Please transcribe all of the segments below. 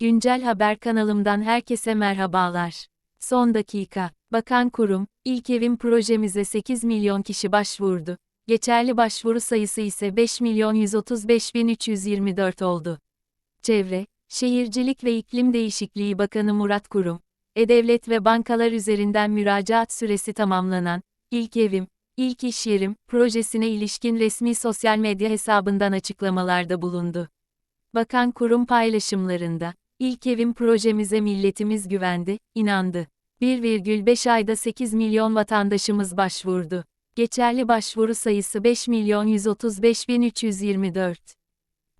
Güncel Haber kanalımdan herkese merhabalar. Son dakika. Bakan kurum, ilk evim projemize 8 milyon kişi başvurdu. Geçerli başvuru sayısı ise 5 milyon 135 bin 324 oldu. Çevre, Şehircilik ve İklim Değişikliği Bakanı Murat Kurum, E-Devlet ve bankalar üzerinden müracaat süresi tamamlanan, ilk evim, ilk iş yerim, projesine ilişkin resmi sosyal medya hesabından açıklamalarda bulundu. Bakan kurum paylaşımlarında, ilk evim projemize milletimiz güvendi, inandı. 1,5 ayda 8 milyon vatandaşımız başvurdu. Geçerli başvuru sayısı 5 milyon 135 bin 324.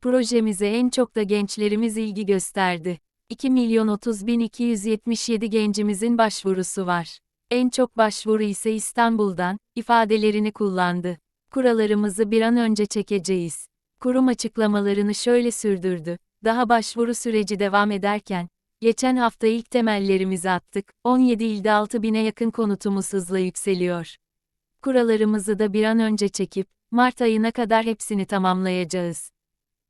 Projemize en çok da gençlerimiz ilgi gösterdi. 2 milyon 30 bin 277 gencimizin başvurusu var. En çok başvuru ise İstanbul'dan, ifadelerini kullandı. Kurallarımızı bir an önce çekeceğiz. Kurum açıklamalarını şöyle sürdürdü. Daha başvuru süreci devam ederken, geçen hafta ilk temellerimizi attık, 17 ilde 6 bine yakın konutumuz hızla yükseliyor. Kurallarımızı da bir an önce çekip, Mart ayına kadar hepsini tamamlayacağız.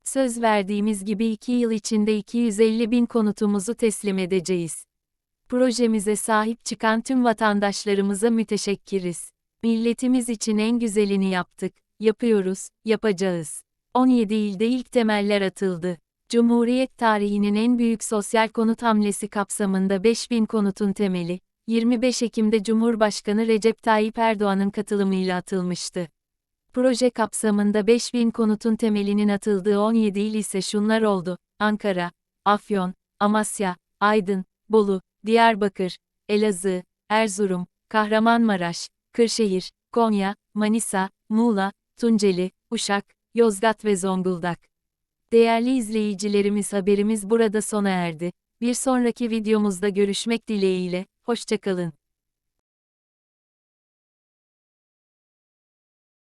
Söz verdiğimiz gibi 2 yıl içinde 250 bin konutumuzu teslim edeceğiz. Projemize sahip çıkan tüm vatandaşlarımıza müteşekkiriz. Milletimiz için en güzelini yaptık, yapıyoruz, yapacağız. 17 ilde ilk temeller atıldı. Cumhuriyet tarihinin en büyük sosyal konut hamlesi kapsamında 5000 konutun temeli, 25 Ekim'de Cumhurbaşkanı Recep Tayyip Erdoğan'ın katılımıyla atılmıştı. Proje kapsamında 5000 konutun temelinin atıldığı 17 il ise şunlar oldu: Ankara, Afyon, Amasya, Aydın, Bolu, Diyarbakır, Elazığ, Erzurum, Kahramanmaraş, Kırşehir, Konya, Manisa, Muğla, Tunceli, Uşak, Yozgat ve Zonguldak. Değerli izleyicilerimiz haberimiz burada sona erdi. Bir sonraki videomuzda görüşmek dileğiyle, hoşçakalın.